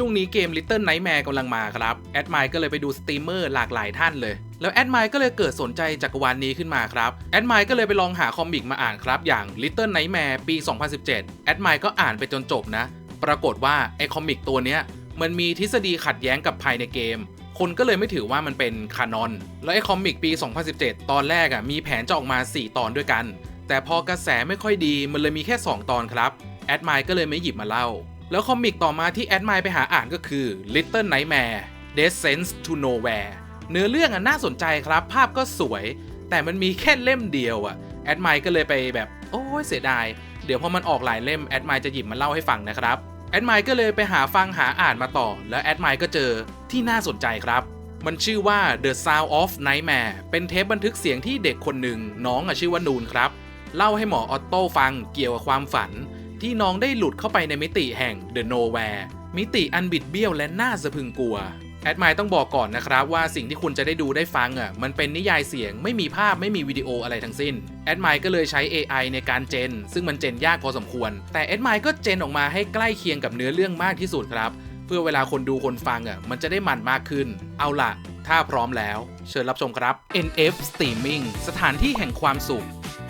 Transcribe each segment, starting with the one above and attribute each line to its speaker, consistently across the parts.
Speaker 1: ช่วงนี้เกม Little Nightmare กำลังมาครับ แอดไมค์ก็เลยไปดูสตรีมเมอร์หลากหลายท่านเลย แล้วแอดไมค์ก็เลยเกิดสนใจจักรวาลนนี้ขึ้นมาครับ แอดไมค์ก็เลยไปลองหาคอมิกมาอ่านครับ อย่าง Little Nightmare ปี 2017 แอดไมค์ก็อ่านไปจนจบนะ ปรากฏว่าไอคอมิกตัวเนี้ยมันมีทฤษฎีขัดแย้งกับภายในเกม คนก็เลยไม่ถือว่ามันเป็นคานอน แล้วไอคอมิกปี 2017 ตอนแรกอะมีแผนจะออกมา 4 ตอนด้วยกัน แต่พอกระแสไม่ค่อยดีมันเลยมีแค่ 2 ตอนครับแอดไมค์ก็เลยไม่หยิบมาเล่า แล้วคอมิกต่อมาที่แอดไมค์ไปหาอ่านก็คือ Little Nightmare Descent to Nowhere เนื้อเรื่องอะน่าสนใจครับ ภาพก็สวย แต่มันมีแค่เล่มเดียวอะแอดไมค์ก็เลยไปแบบโอ้ยเสียดาย เดี๋ยวพอมันออกหลายเล่มแอดไมค์จะหยิบมาเล่าให้ฟังนะครับแอดไมค์ก็เลยไปหาฟังหาอ่านมาต่อ แล้วแอดไมค์ก็เจอที่น่าสนใจครับ มันชื่อว่า The Sound of Nightmare เป็นเทปบันทึกเสียงที่เด็กคนหนึ่งน้องอะชื่อว่านูนครับ เล่าให้หมอออตโต้ฟังเกี่ยวกับความฝัน ที่น้องได้หลุดเข้าไปในมิติแห่ง The Nowhere มิติอันบิดเบี้ยวและน่าสะพึงกลัวแอดมค์ต้องบอกก่อนนะครับว่าสิ่งที่คุณจะได้ดูได้ฟังอะมันเป็นนิยายเสียงไม่มีภาพไม่มีวิดีโออะไรทั้งสิ้นแอดมค์ก็เลยใช้ AI ในการเจน ซึ่งมันเจนยากพอสมควร แต่แอดมค์ก็เจนออกมาให้ใกล้เคียงกับเนื้อเรื่องมากที่สุดครับ เพื่อเวลาคนดูคนฟังอะมันจะได้มันมากขึ้น เอาล่ะ ถ้าพร้อมแล้ว เชิญรับชมครับ NF Streaming สถานที่แห่งความสุข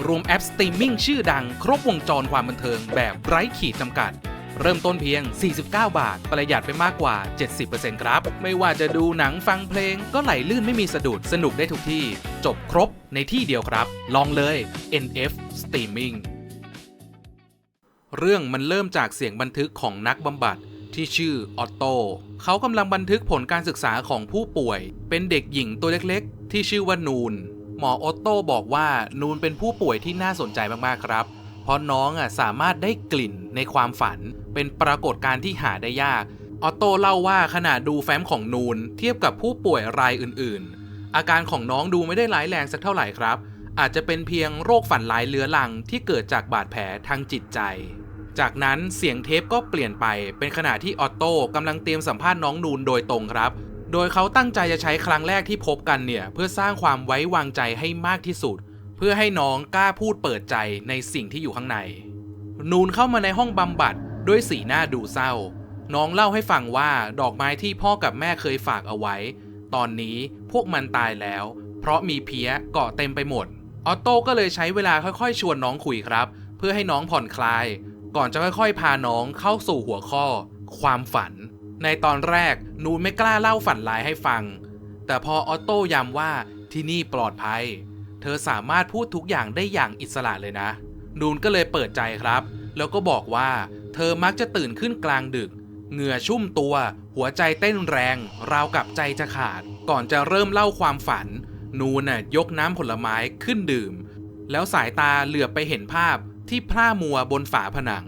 Speaker 1: รวมแอปสตรีมมิ่งชื่อดังครบวงจรความบันเทิงแบบไร้ขีดจำกัด เริ่มต้นเพียง 49 บาท ประหยัดไปมากกว่า 70%ครับ ไม่ว่าจะดูหนังฟังเพลงก็ไหลลื่นไม่มีสะดุดสนุกได้ทุกที่ จบครบในที่เดียวครับ ลองเลย NF Streaming เรื่องมันเริ่มจากเสียงบันทึกของนักบำบัดที่ชื่อออตโต เขากำลังบันทึกผลการศึกษาของผู้ป่วย เป็นเด็กหญิงตัวเล็กๆ ที่ชื่อว่านูน หมอออตโต้บอกว่านูนเป็นผู้ป่วยที่น่าสนใจมากๆครับ เพราะน้องอะสามารถได้กลิ่นในความฝัน เป็นปรากฏการณ์ที่หาได้ยากออตโต้เล่าว่าขณะดูแฟ้มของนูนเทียบกับผู้ป่วยรายอื่นๆ อาการของน้องดูไม่ได้ร้ายแรงสักเท่าไหร่ครับ อาจจะเป็นเพียงโรคฝันร้ายเรื้อรังที่เกิดจากบาดแผลทางจิตใจ จากนั้นเสียงเทปก็เปลี่ยนไปเป็นขณะที่ออตโต้กำลังเตรียมสัมภาษณ์น้องนูนโดยตรงครับ โดยเขาตั้งใจจะใช้ครั้งแรกที่พบกันเนี่ย เพื่อสร้างความไว้วางใจให้มากที่สุด เพื่อให้น้องกล้าพูดเปิดใจในสิ่งที่อยู่ข้างใน นูนเข้ามาในห้องบำบัดด้วยสีหน้าดูเศร้า น้องเล่าให้ฟังว่าดอกไม้ที่พ่อกับแม่เคยฝากเอาไว้ ตอนนี้พวกมันตายแล้ว เพราะมีเพี้ยเกาะเต็มไปหมด ออตโต้ก็เลยใช้เวลาค่อยๆ ชวนน้องคุยครับ เพื่อให้น้องผ่อนคลาย ก่อนจะค่อยๆ พาน้องเข้าสู่หัวข้อ ความฝัน ในตอนแรกนูนไม่กล้าเล่าฝันร้ายให้ฟัง แต่พอออตโต้ย้ำว่าที่นี่ปลอดภัย เธอสามารถพูดทุกอย่างได้อย่างอิสระเลยนะ นูนก็เลยเปิดใจครับ แล้วก็บอกว่า เธอมักจะตื่นขึ้นกลางดึก เหงื่อชุ่มตัว หัวใจเต้นแรง ราวกับใจจะขาด ก่อนจะเริ่มเล่าความฝัน นูนน่ะยกน้ำผลไม้ขึ้นดื่ม แล้วสายตาเหลือบไปเห็นภาพที่พร่ามัวบนฝาผนัง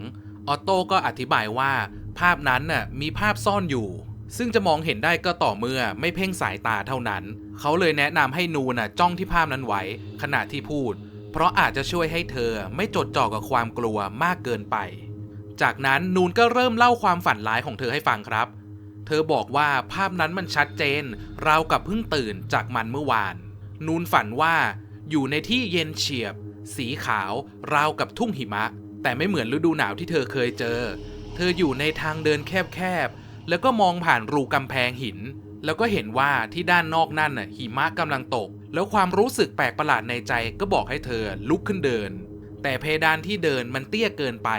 Speaker 1: ออโต้ก็อธิบายว่า ภาพนั้นน่ะมีภาพซ่อนอยู่ ซึ่งจะมองเห็นได้ก็ต่อเมื่อไม่เพ่งสายตาเท่านั้น เขาเลยแนะนำให้นูนน่ะจ้องที่ภาพนั้นไว้ ขณะที่พูด เพราะอาจจะช่วยให้เธอไม่จดจ่อกับความกลัวมากเกินไป จากนั้นนูนก็เริ่มเล่าความฝันร้ายของเธอให้ฟังครับ เธอบอกว่าภาพนั้นมันชัดเจนราวกับเพิ่งตื่นจากมันเมื่อวาน นูนฝันว่าอยู่ในที่เย็นเฉียบ สีขาว ราวกับทุ่งหิมะ แต่ไม่เหมือนฤดูหนาวที่เธอเคยเจอเธออยู่ในทางเดินแคบๆ แล้วก็มองผ่านรูกำแพงหิน แล้วก็เห็นว่าที่ด้านนอกนั่นน่ะหิมะกำลังตก แล้วความรู้สึกแปลกประหลาดในใจก็บอกให้เธอลุกขึ้นเดิน แต่เพดานที่เดินมันเตี้ยเกินไป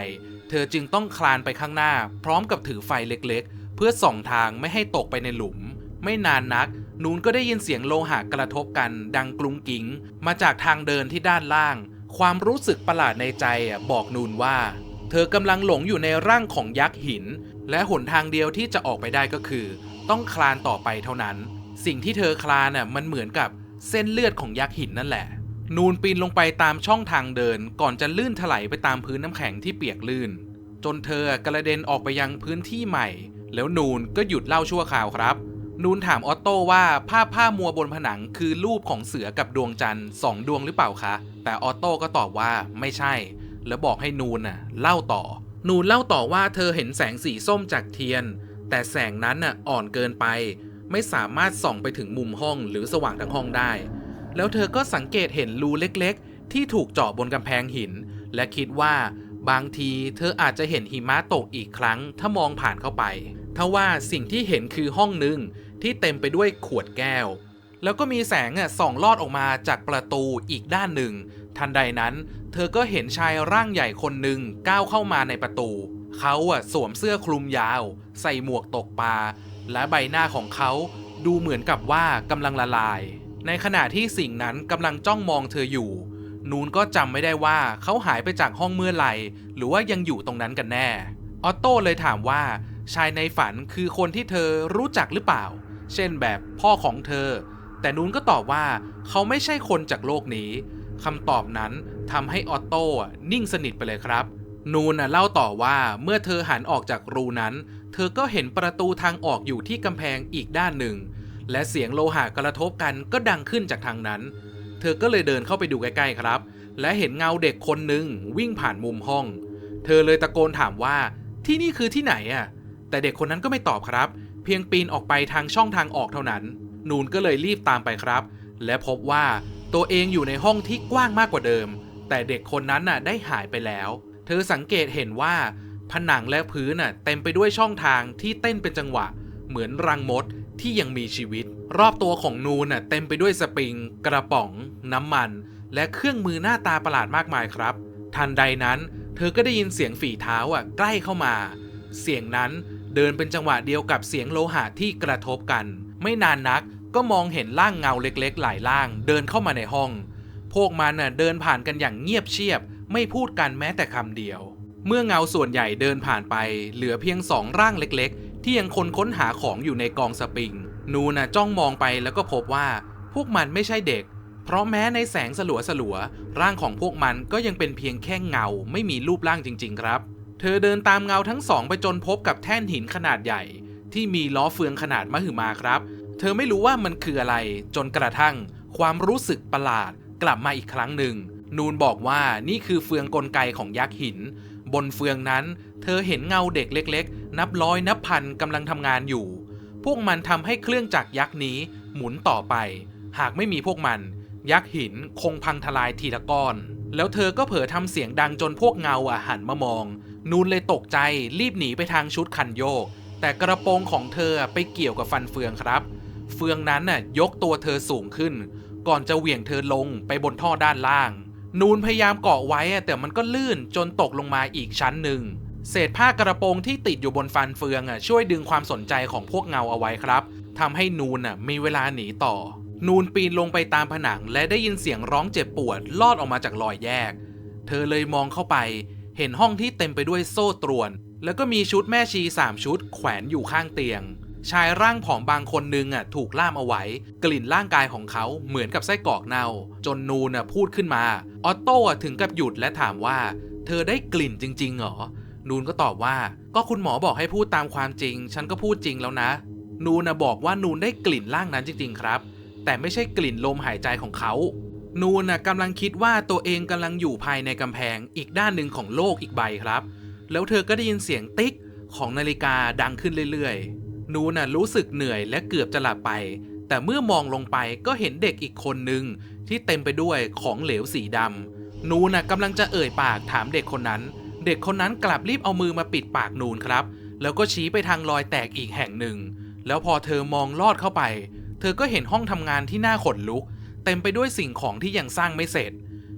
Speaker 1: เธอจึงต้องคลานไปข้างหน้า พร้อมกับถือไฟเล็กๆ เพื่อส่องทางไม่ให้ตกไปในหลุม ไม่นานนักนูนก็ได้ยินเสียงโลหะกระทบกันดังกรุงกิ้งมาจากทางเดินที่ด้านล่าง ความรู้สึกประหลาดในใจบอกนูนว่า เธอกำลังหลงอยู่ในร่างของยักษ์หิน และหนทางเดียวที่จะออกไปได้ก็คือ ต้องคลานต่อไปเท่านั้น สิ่งที่เธอคลานน่ะมันเหมือนกับเส้นเลือดของยักษ์หินนั่นแหละ นูนปีนลงไปตามช่องทางเดิน ก่อนจะลื่นถลายไปตามพื้นน้ำแข็งที่เปียกลื่น จนเธอกระเด็นออกไปยังพื้นที่ใหม่ แล้วนูนก็หยุดเล่าชั่วคราวครับนูนถามออตโต้ว่าภาพผ้ามัวบนผนังคือรูปของเสือกับดวงจันทร์สองดวงหรือเปล่าคะ แต่ออตโต้ก็ตอบว่าไม่ใช่ แล้วบอกให้นูนน่ะเล่าต่อ นูนเล่าต่อว่าเธอเห็นแสงสีส้มจากเทียน แต่แสงนั้นน่ะอ่อนเกินไป ไม่สามารถส่องไปถึงมุมห้องหรือสว่างทั้งห้องได้ แล้วเธอก็สังเกตเห็นรูเล็กๆ ที่ถูกเจาะบนกำแพงหิน และคิดว่าบางทีเธออาจจะเห็นหิมะตกอีกครั้งถ้ามองผ่านเข้าไปทว่าสิ่งที่เห็นคือห้องหนึ่งที่เต็มไปด้วยขวดแก้ว แล้วก็มีแสงอะส่องลอดออกมาจากประตูอีกด้านหนึ่ง ทันใดนั้น เธอก็เห็นชายร่างใหญ่คนหนึ่งก้าวเข้ามาในประตู เขาอะสวมเสื้อคลุมยาว ใส่หมวกตกปลา และใบหน้าของเขาดูเหมือนกับว่ากำลังละลาย ในขณะที่สิ่งนั้นกำลังจ้องมองเธออยู่ นูนก็จำไม่ได้ว่าเขาหายไปจากห้องเมื่อไหร่ หรือว่ายังอยู่ตรงนั้นกันแน่ ออตโต้เลยถามว่า ชายในฝันคือคนที่เธอรู้จักหรือเปล่า เช่นแบบพ่อของเธอ แต่นูนก็ตอบว่าเขาไม่ใช่คนจากโลกนี้ คำตอบนั้นทำให้ออตโต้นิ่งสนิทไปเลยครับ นูนเล่าต่อว่าเมื่อเธอหันออกจากรูนั้น เธอก็เห็นประตูทางออกอยู่ที่กำแพงอีกด้านหนึ่ง และเสียงโลหะกระทบกันก็ดังขึ้นจากทางนั้น เธอก็เลยเดินเข้าไปดูใกล้ๆครับ และเห็นเงาเด็กคนหนึ่งวิ่งผ่านมุมห้อง เธอเลยตะโกนถามว่าที่นี่คือที่ไหนอะ แต่เด็กคนนั้นก็ไม่ตอบครับ เพียงปีนออกไปทางช่องทางออกเท่านั้น นูนก็เลยรีบตามไปครับ และพบว่า ตัวเองอยู่ในห้องที่กว้างมากกว่าเดิม แต่เด็กคนนั้นน่ะได้หายไปแล้ว เธอสังเกตเห็นว่าผนังและพื้นน่ะเต็มไปด้วยช่องทางที่เต้นเป็นจังหวะ เหมือนรังมดที่ยังมีชีวิต รอบตัวของนูนน่ะเต็มไปด้วยสปริง กระป๋อง น้ำมัน และเครื่องมือหน้าตาประหลาดมากมายครับ ทันใดนั้น เธอก็ได้ยินเสียงฝีเท้าอะใกล้เข้ามา เสียงนั้นเดินเป็นจังหวะเดียวกับเสียงโลหะที่กระทบกัน ไม่นานนัก ก็มองเห็นร่างเงาเล็กๆ หลายร่าง เดินเข้ามาในห้อง พวกมันน่ะเดินผ่านกันอย่างเงียบเชียบ ไม่พูดกันแม้แต่คำเดียว เมื่อเงาส่วนใหญ่เดินผ่านไป เหลือเพียงสองร่างเล็กๆ ที่ยังคนค้นหาของอยู่ในกองสปริง นูน่ะจ้องมองไปแล้วก็พบว่า พวกมันไม่ใช่เด็ก เพราะแม้ในแสงสลัวสลัวๆร่างของพวกมันก็ยังเป็นเพียงแค่เงา ไม่มีรูปร่างจริง ๆ ครับ เธอเดินตามเงาทั้งสองไปจนพบกับแท่นหินขนาดใหญ่ ที่มีล้อเฟืองขนาดมหึมาครับ เธอไม่รู้ว่ามันคืออะไร จนกระทั่ง ความรู้สึกประหลาดกลับมาอีกครั้งหนึ่ง นูนบอกว่านี่คือเฟืองกลไกของยักษ์หิน บนเฟืองนั้น เธอเห็นเงาเด็กเล็ก ๆ นับร้อยนับพันกำลังทำงานอยู่ พวกมันทำให้เครื่องจักรยักษ์นี้หมุนต่อไป หากไม่มีพวกมัน ยักษ์หินคงพังทลายทีละก้อน แล้วเธอก็เผลอทำเสียงดังจนพวกเงาอะหันมามอง นูนเลยตกใจรีบหนีไปทางชุดคันโยก แต่กระโปรงของเธอไปเกี่ยวกับฟันเฟืองครับ เฟืองนั้นน่ะยกตัวเธอสูงขึ้น ก่อนจะเหวี่ยงเธอลงไปบนท่อด้านล่าง นูนพยายามเกาะไว้แต่มันก็ลื่นจนตกลงมาอีกชั้นหนึ่ง เศษผ้ากระโปรงที่ติดอยู่บนฟันเฟืองอะช่วยดึงความสนใจของพวกเงาเอาไว้ครับทำให้นูนอะมีเวลาหนีต่อ นูนปีนลงไปตามผนังและได้ยินเสียงร้องเจ็บปวดลอดออกมาจากรอยแยก เธอเลยมองเข้าไป เห็นห้องที่เต็มไปด้วยโซ่ตรวน แล้วก็มีชุดแม่ชีสามชุดแขวนอยู่ข้างเตียง ชายร่างผอมบางคนนึงอะถูกล่ามเอาไว้ กลิ่นร่างกายของเขาเหมือนกับไส้กรอกเน่า จนนูนอะพูดขึ้นมา ออตโต้อะถึงกับหยุดและถามว่า เธอได้กลิ่นจริงๆเหรอ นูนก็ตอบว่า ก็คุณหมอบอกให้พูดตามความจริง ฉันก็พูดจริงแล้วนะ นูนนะบอกว่านูนได้กลิ่นร่างนั้นจริง ๆ ครับ แต่ไม่ใช่กลิ่นลมหายใจของเขา นูน่ะกำลังคิดว่าตัวเองกำลังอยู่ภายในกำแพงอีกด้านหนึ่งของโลกอีกใบครับ แล้วเธอก็ได้ยินเสียงติ๊กของนาฬิกาดังขึ้นเรื่อยๆ นูน่ะรู้สึกเหนื่อยและเกือบจะหลับไป แต่เมื่อมองลงไปก็เห็นเด็กอีกคนหนึ่งที่เต็มไปด้วยของเหลวสีดำนูนน่ะกำลังจะเอ่ยปากถามเด็กคนนั้น เด็กคนนั้นกลับรีบเอามือมาปิดปากนูนครับ แล้วก็ชี้ไปทางรอยแตกอีกแห่งหนึ่ง แล้วพอเธอมองลอดเข้าไป เธอก็เห็นห้องทำงานที่น่าขนลุก เต็มไปด้วยสิ่งของที่ยังสร้างไม่เสร็จ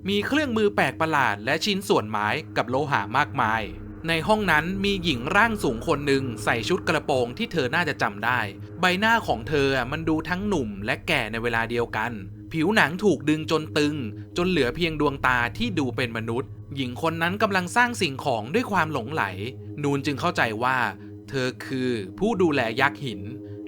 Speaker 1: มีเครื่องมือแปลกประหลาดและชิ้นส่วนไม้กับโลหะมากมาย ในห้องนั้นมีหญิงร่างสูงคนหนึ่งใส่ชุดกระโปรงที่เธอน่าจะจำได้ ใบหน้าของเธอมันดูทั้งหนุ่มและแก่ในเวลาเดียวกัน ผิวหนังถูกดึงจนตึง จนเหลือเพียงดวงตาที่ดูเป็นมนุษย์ หญิงคนนั้นกำลังสร้างสิ่งของด้วยความหลงไหล นูนจึงเข้าใจว่า เธอคือผู้ดูแลยักษ์หิน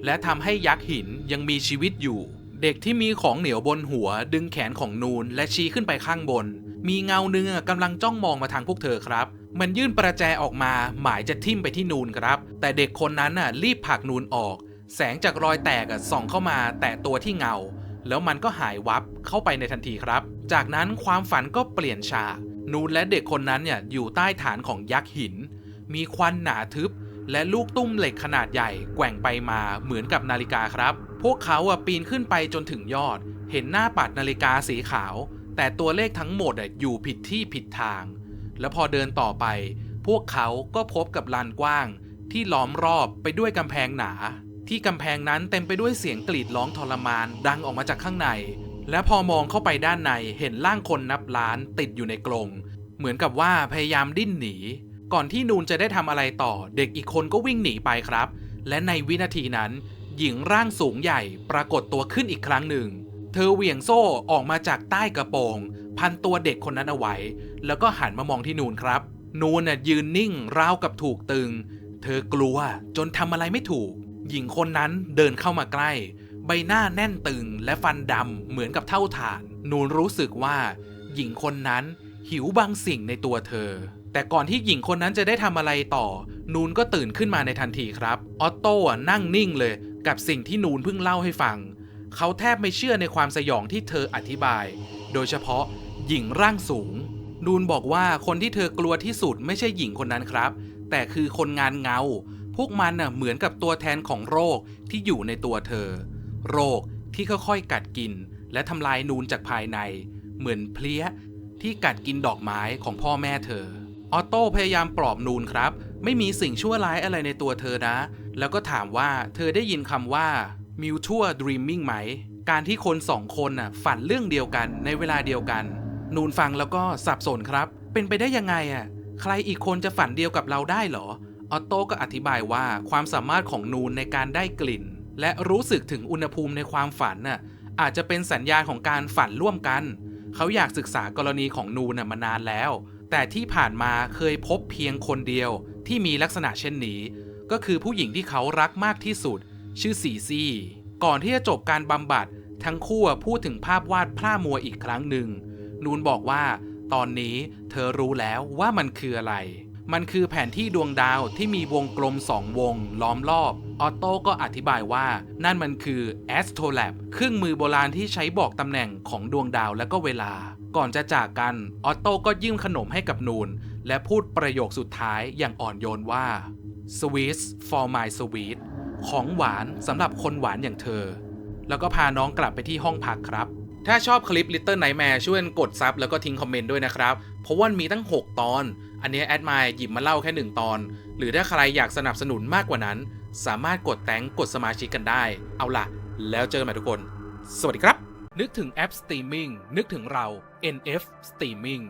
Speaker 1: และทำให้ยักษ์หินยังมีชีวิตอยู่ เด็กที่มีของเหนียวบนหัว ดึงแขนของนูนและชี้ขึ้นไปข้างบน มีเงาเนื้อกำลังจ้องมองมาทางพวกเธอครับ มันยื่นประแจออกมาหมายจะทิ่มไปที่นูนครับ แต่เด็กคนนั้นน่ะรีบผลักนูนออก แสงจากรอยแตกส่องเข้ามาแตะตัวที่เงา แล้วมันก็หายวับเข้าไปในทันทีครับ จากนั้นความฝันก็เปลี่ยนฉากนูนและเด็กคนนั้นเนี่ยอยู่ใต้ฐานของยักษ์หิน มีควันหนาทึบ และลูกตุ้มเหล็กขนาดใหญ่แกว่งไปมาเหมือนกับนาฬิกาครับ พวกเขาอะปีนขึ้นไปจนถึงยอด เห็นหน้าปัดนาฬิกาสีขาว แต่ตัวเลขทั้งหมดอะอยู่ผิดที่ผิดทาง แล้วพอเดินต่อไป พวกเขาก็พบกับลานกว้าง ที่ล้อมรอบไปด้วยกำแพงหนา ที่กำแพงนั้นเต็มไปด้วยเสียงกรีดร้องทรมานดังออกมาจากข้างใน และพอมองเข้าไปด้านในเห็นร่างคนนับล้านติดอยู่ในกรงเหมือนกับว่าพยายามดิ้นหนี ก่อนที่นูนจะได้ทำอะไรต่อ เด็กอีกคนก็วิ่งหนีไปครับ และในวินาทีนั้น หญิงร่างสูงใหญ่ปรากฏตัวขึ้นอีกครั้งหนึ่ง ธอเหวี่ยงโซ่ออกมาจากใต้กระโปรง พันตัวเด็กคนนั้นเอาไว้ แล้วก็หันมามองที่นูนครับ นูนน่ะยืนนิ่งราวกับถูกตึง เธอกลัวจนทำอะไรไม่ถูก หญิงคนนั้นเดินเข้ามาใกล้ ใบหน้าแน่นตึงและฟันดำเหมือนกับเท่าฐาน นูนรู้สึกว่า หญิงคนนั้นหิวบางสิ่งในตัวเธอ แต่ก่อนที่หญิงคนนั้นจะได้ทำอะไรต่อ นูนก็ตื่นขึ้นมาในทันทีครับ ออตโต้นั่งนิ่งเลย กับสิ่งที่นูนเพิ่งเล่าให้ฟัง เขาแทบไม่เชื่อในความสยองที่เธออธิบาย โดยเฉพาะหญิงร่างสูงนูนบอกว่าคนที่เธอกลัวที่สุดไม่ใช่หญิงคนนั้นครับ แต่คือคนงานเงา พวกมันน่ะเหมือนกับตัวแทนของโรคที่อยู่ในตัวเธอ โรคที่ค่อยๆกัดกิน และทำลายนูนจากภายใน เหมือนเพลี้ยที่กัดกินดอกไม้ของพ่อแม่เธอ ออโต้พยายามปลอบนูนครับ ไม่มีสิ่งชั่วร้ายอะไรในตัวเธอนะ แล้วก็ถามว่าเธอได้ยินคำว่า mutual dreaming ไหม การที่คนสองคนน่ะฝันเรื่องเดียวกันในเวลาเดียวกัน นูนฟังแล้วก็สับสนครับ เป็นไปได้ยังไงอะ ใครอีกคนจะฝันเดียวกับเราได้เหรอ ออโต้ก็อธิบายว่าความสามารถของนูนในการได้กลิ่น และรู้สึกถึงอุณหภูมิในความฝันน่ะอาจจะเป็นสัญญาณของการฝันร่วมกัน เขาอยากศึกษากรณีของนูนน่ะมานานแล้ว แต่ที่ผ่านมาเคยพบเพียงคนเดียวที่มีลักษณะเช่นนี้ ก็คือผู้หญิงที่เขารักมากที่สุด ชื่อซีซี่ ก่อนที่จะจบการบำบัด ทั้งคู่พูดถึงภาพวาดพร่ามัวอีกครั้งหนึ่ง นูนบอกว่า ตอนนี้เธอรู้แล้วว่ามันคืออะไร มันคือแผนที่ดวงดาวที่มีวงกลมสองวง ล้อมรอบ ออโต้ก็อธิบายว่า นั่นมันคือ Astrolab เครื่องมือโบราณที่ใช้บอกตำแหน่งของดวงดาวและก็เวลา ก่อนจะจากกัน ออโต้ก็ยื่นขนมให้กับนูน และพูดประโยคสุดท้ายอย่างอ่อนโยนว่า Sweet for my sweet ของหวานสำหรับคนหวานอย่างเธอ แล้วก็พาน้องกลับไปที่ห้องพักครับ ถ้าชอบคลิป Little Nightmare ช่วยกดซับแล้วก็ทิ้งคอมเมนต์ด้วยนะครับ เพราะว่ามีตั้ง 6 ตอน อันนี้แอดมายหยิบมาเล่าแค่ 1 ตอน หรือถ้าใครอยากสนับสนุนมากกว่านั้น สามารถกดแตงกดสมาชิกกันได้ เอาล่ะ แล้วเจอกันใหม่ทุกคน สวัสดีครับ นึกถึงแอปสตรีมมิ่งนึกถึงเรา NF Streaming